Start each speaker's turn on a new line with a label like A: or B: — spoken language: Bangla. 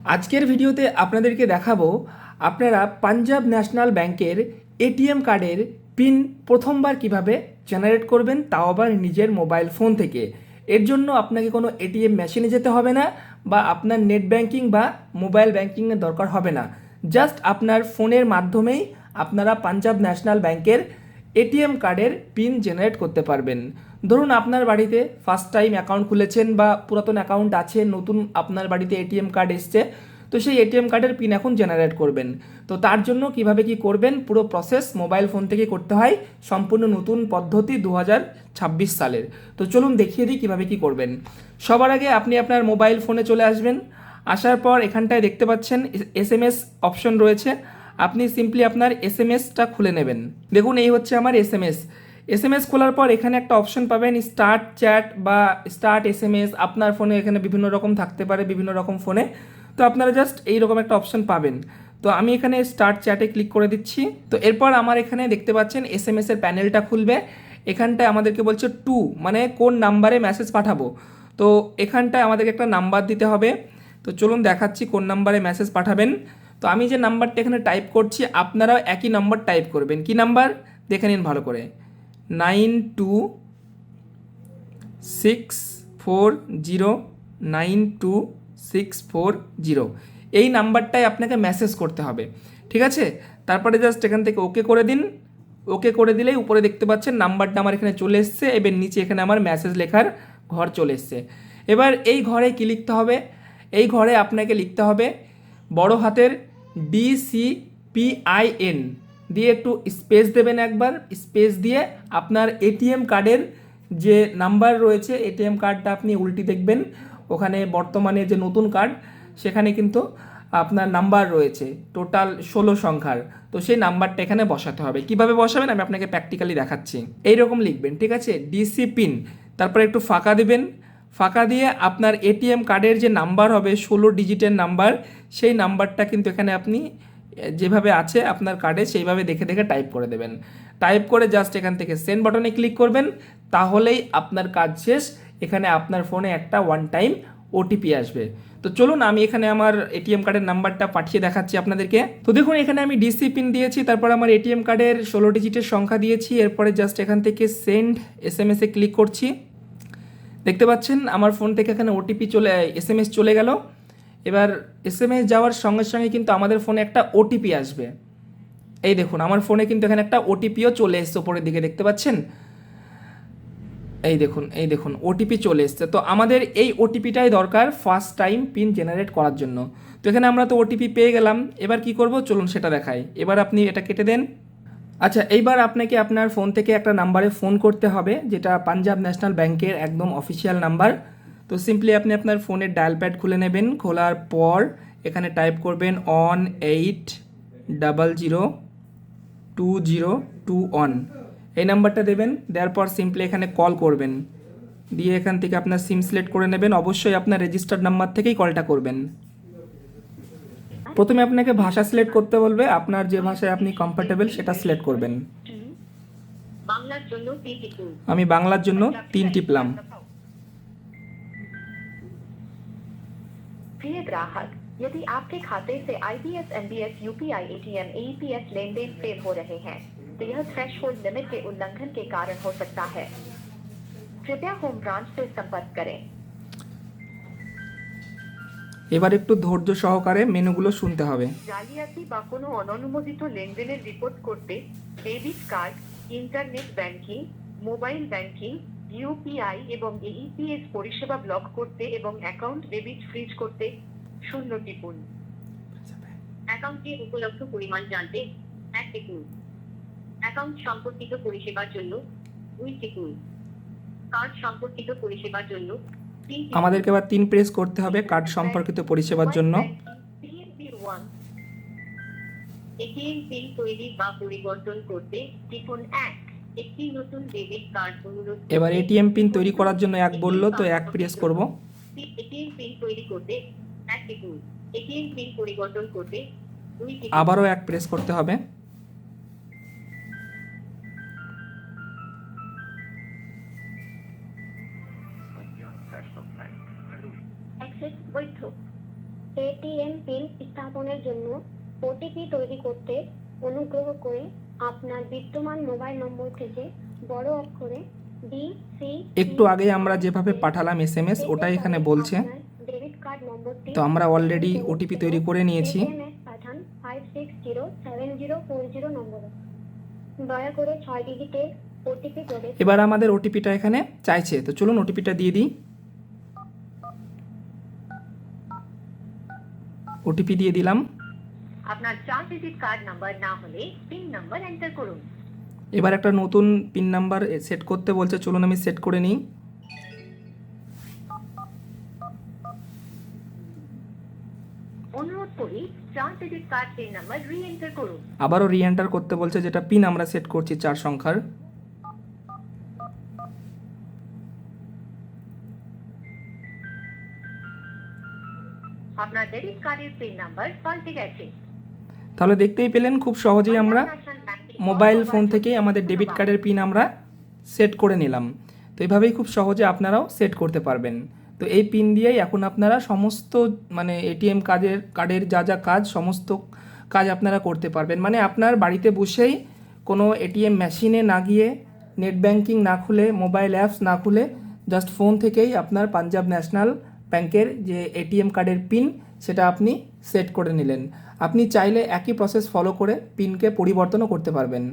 A: আজকের ভিডিওতে আপনাদেরকে দেখাবো আপনারা পাঞ্জাব ন্যাশনাল ব্যাংকের এটিএম কার্ডের পিন প্রথমবার কীভাবে জেনারেট করবেন, তাও আবার নিজের মোবাইল ফোন থেকে। এর জন্য আপনাকে কোনো এটিএম মেশিনে যেতে হবে না বা আপনার নেট ব্যাংকিং বা মোবাইল ব্যাংকিংয়ের দরকার হবে না। জাস্ট আপনার ফোনের মাধ্যমেই আপনারা পাঞ্জাব ন্যাশনাল ব্যাংকের এটিএম কার্ডের পিন জেনারেট করতে পারবেন। ধরুন আপনার বাড়িতে ফার্স্ট টাইম অ্যাকাউন্ট খুলেছেন বা পুরাতন অ্যাকাউন্ট আছে, নতুন আপনার বাড়িতে এটিএম কার্ড এসছে, তো সেই এটিএম কার্ডের পিন এখন জেনারেট করবেন। তো তার জন্য কীভাবে কি করবেন? পুরো প্রসেস মোবাইল ফোন থেকে করতে হয়, সম্পূর্ণ নতুন পদ্ধতি দু হাজার ছাব্বিশ সালের। তো চলুন দেখিয়ে দিই কীভাবে কি করবেন। সবার আগে আপনি আপনার মোবাইল ফোনে চলে আসবেন। আসার পর এখানটায় দেখতে পাচ্ছেন এস এম এস অপশন রয়েছে। আপনি সিম্পলি আপনার এস এম এসটা খুলে নেবেন। দেখুন, এই হচ্ছে আমার S M S S M S খোলার পর এখানে একটা অপশন পাবেন স্টার্ট চ্যাট বা স্টার্ট এস এম এস আপনার ফোনে এখানে বিভিন্ন রকম থাকতে পারে, বিভিন্ন রকম ফোনে তো আপনারা জাস্ট এইরকম একটা অপশন পাবেন। তো আমি এখানে স্টার্ট চ্যাটে ক্লিক করে দিচ্ছি। তো এরপর আমার এখানে দেখতে পাচ্ছেন এস এম এসের প্যানেলটা খুলবে। এখানটায় আমাদেরকে বলছে টু মানে কোন নাম্বারে মেসেজ পাঠাবো। তো এখানটায় আমাদেরকে একটা নাম্বার দিতে হবে। তো চলুন দেখাচ্ছি কোন নাম্বারে মেসেজ পাঠাবেন। তো আমি যে নাম্বারটা এখানে টাইপ করছি, আপনারাও একই নাম্বার টাইপ করবেন। কি নাম্বার দেখে নিন ভালো করে। Nine two six four zero, nine two six four zero. এই নাম্বারটাই আপনাকে মেসেজ করতে হবে। ঠিক আছে? তারপরে জাস্ট এখান থেকে ওকে করে দিন। ওকে করে দিলেই উপরে দেখতে পাচ্ছেন নাম্বারটা আমার এখানে চলে এসছে। এবার নিচে এখানে আমার মেসেজ লেখার ঘর চলে এসছে। এবার এই ঘরে কি লিখতে হবে? এই ঘরে আপনাকে লিখতে হবে বড় হাতের D C P I N দিয়ে একটু স্পেস দেবেন একবার স্পেস দিয়ে আপনার এটিএম কার্ডের যে নাম্বার রয়েছে এটিএম কার্ডটা আপনি উল্টি দেখবেন। ওখানে বর্তমানে যে নতুন কার্ড সেখানে কিন্তু আপনার নাম্বার রয়েছে টোটাল ষোলো সংখ্যার। তো সেই নাম্বারটা এখানে বসাতে হবে। কীভাবে বসাবেন? আমি আপনাকে প্র্যাকটিক্যালি দেখাচ্ছি। এইরকম লিখবেন, ঠিক আছে? ডিসি পিন তারপরে একটু ফাঁকা দিবেন। ফাঁকা দিয়ে আপনার এটিএম কার্ডের যে নাম্বার হবে, ষোলো ডিজিটের নাম্বার, সেই নাম্বারটা কিন্তু এখানে আপনি যেভাবে আছে আপনার কার্ডে সেইভাবে দেখে দেখে টাইপ করে দেবেন। টাইপ করে জাস্ট এখান থেকে সেন্ড বাটনে ক্লিক করবেন, তাহলেই আপনার কাজ শেষ। এখানে আপনার ফোনে একটা ওয়ান টাইম ওটিপি আসবে। তো চলুন, আমি এখানে আমার এটিএম কার্ডের নাম্বারটা পাঠিয়ে দেখাচ্ছি আপনাদেরকে। তো দেখুন, এখানে আমি ডিসি পিন দিয়েছি, তারপর আমার এটিএম কার্ডের ষোলো ডিজিটের সংখ্যা দিয়েছি, এরপরে জাস্ট এখান থেকে সেন্ড এস এম এসে ক্লিক করছি। দেখতে পাচ্ছেন, আমার ফোন থেকে এখানে ওটিপি চলে এস এম এস চলে গেল। এবার এস এম এস যাওয়ার সঙ্গে সঙ্গে কিন্তু আমাদের ফোনে একটা ওটিপি আসবে। এই দেখুন, আমার ফোনে কিন্তু এখানে একটা ওটিপিও চলে এসছে ওপরের দিকে, দেখতে পাচ্ছেন? এই দেখুন এই দেখুন ওটিপি চলে এসছে। তো আমাদের এই ওটিপিটাই দরকার ফার্স্ট টাইম পিন জেনারেট করার জন্য। তো এখানে আমরা তো ওটিপি পেয়ে গেলাম। এবার কি করব? চলুন সেটা দেখাই। এবার আপনি এটা কেটে দেন। আচ্ছা এইবার আপনাকে আপনার ফোন থেকে একটা নাম্বারে ফোন করতে হবে, যেটা পাঞ্জাব ন্যাশনাল ব্যাংকের একদম অফিসিয়াল নাম্বার তো সিম্পলি আপনি আপনার ফোনের ডায়াল প্যাড খুলে নেবেন, খোলার পর এখানে টাইপ করবেন one eight double zero two zero two one এই নাম্বারটা দেবেন, দেওয়ার পর সিম্পলি এখানে কল করবেন। দিয়ে এখান থেকে আপনার সিম সিলেক্ট করে নেবেন, অবশ্যই আপনার রেজিস্টার্ড নাম্বার থেকেই কলটা করবেন। প্রথমে আপনাকে ভাষা সিলেক্ট করতে বলবে আপনার যে ভাষায় আপনি কমফর্টেবল সেটা সিলেক্ট করবেন
B: বাংলার জন্য তিন টিপুন
A: আমি বাংলার জন্য তিন টিপলাম
B: प्रिय ग्राहक यदि आपके खाते से IBS NBS UPI ATM AEPS लेन देन फेल हो रहे हैं तो यह थ्रेशहोल्ड लिमिट के उल्लंघन के कारण हो सकता है कृपया होम ब्रांच से संपर्क करें
A: এবার একটু ধৈর্য সহকারে মেনুগুলো শুনতে হবে।
B: জালিয়াতি বা কোনো অননুমোদিত লেনদেনের রিপোর্ট করতে debit card internet banking mobile banking UPI এবং এইপিএস পরিষেবা ব্লক করতে এবং অ্যাকাউন্ট ডেবিট ফ্রিজ করতে শূন্য টিপুন। অ্যাকাউন্টে উপলব্ধ পরিমাণ জানতে এক টিপুন। অ্যাকাউন্ট সম্পর্কিত পরিষেবার জন্য দুই টিপুন। কার্ড সম্পর্কিত পরিষেবার জন্য।
A: আমাদেরকে এবার তিন প্রেস করতে হবে কার্ড সম্পর্কিত পরিষেবার জন্য।
B: এটিএম পিন তৈরি বা পরিবর্তন করতে টিপুন এক। একটি নতুন ডেবিট কার্ড অনুরোধ
A: এবার এটিএম পিন তৈরি করার জন্য এক বলল তো এক প্রেস করব।
B: এটিএম পিন তৈরি করতে এক টিপুন এটিএম পিন পরিবর্তন করতে দুই
A: আবারও এক প্রেস করতে হবে।
B: অ্যাক্সেস বৈধ।
C: এটিএম পিন স্থাপনের জন্য ওটিপি তৈরি করতে অনুগ্রহ করে আপনার বিদ্যমান মোবাইল নম্বর থেকে বড় অক্ষরে ডি সি
A: একটু আগে আমরা যেভাবে পাঠালাম এস এম এস ওটাই এখানে বলছে।
C: ডেবিট কার্ড নম্বরটি
A: তো আমরা অলরেডি ওটিপি তৈরি করে নিয়েছি।
C: পাঠান five six zero seven zero four zero নম্বরে। দয়া করে ছয় ডিজিটের ওটিপি
A: এবার আমাদের ওটিপিটা এখানে চাইছে। তো চলুন ওটিপিটা দিয়ে দিই। ওটিপি দিয়ে দিলাম।
B: আপনার চার ডিজিট কার্ড নাম্বার না হলে পিন নাম্বার এন্টার করুন।
A: এবার একটা নতুন পিন নাম্বার সেট করতে বলছে চলুন আমি সেট করে নিই।
B: অনুরোধ করি চার digit card PIN number re enter করুন।
A: আবারও রি এন্টার করতে বলছে যেটা পিন আমরা সেট করছি চার সংখ্যার।
B: আপনার ডেবিট কার্ডের পিন নাম্বার পাল্টে গেছে।
A: তাহলে দেখতেই পেলেন খুব সহজেই আমরা মোবাইল ফোন থেকেই আমাদের ডেবিট কার্ডের পিন আমরা সেট করে নিলাম। তো এইভাবেই খুব সহজে আপনারাও সেট করতে পারবেন। তো এই পিন দিয়েই এখন আপনারা সমস্ত মানে এটিএম কার্ডের কার্ডের যা যা কাজ সমস্ত কাজ আপনারা করতে পারবেন। মানে আপনার বাড়িতে বসেই কোনো এটিএম মেশিনে না গিয়ে নেট ব্যাংকিং না খুলে মোবাইল অ্যাপস না খুলে জাস্ট ফোন থেকেই আপনার পাঞ্জাব ন্যাশনাল ব্যাংকের যে এটিএম কার্ডের পিন, সেটা আপনি সেট করে নিলেন। আপনি চাইলে একই প্রসেস ফলো করে পিনকে পরিবর্তনও করতে পারবেন।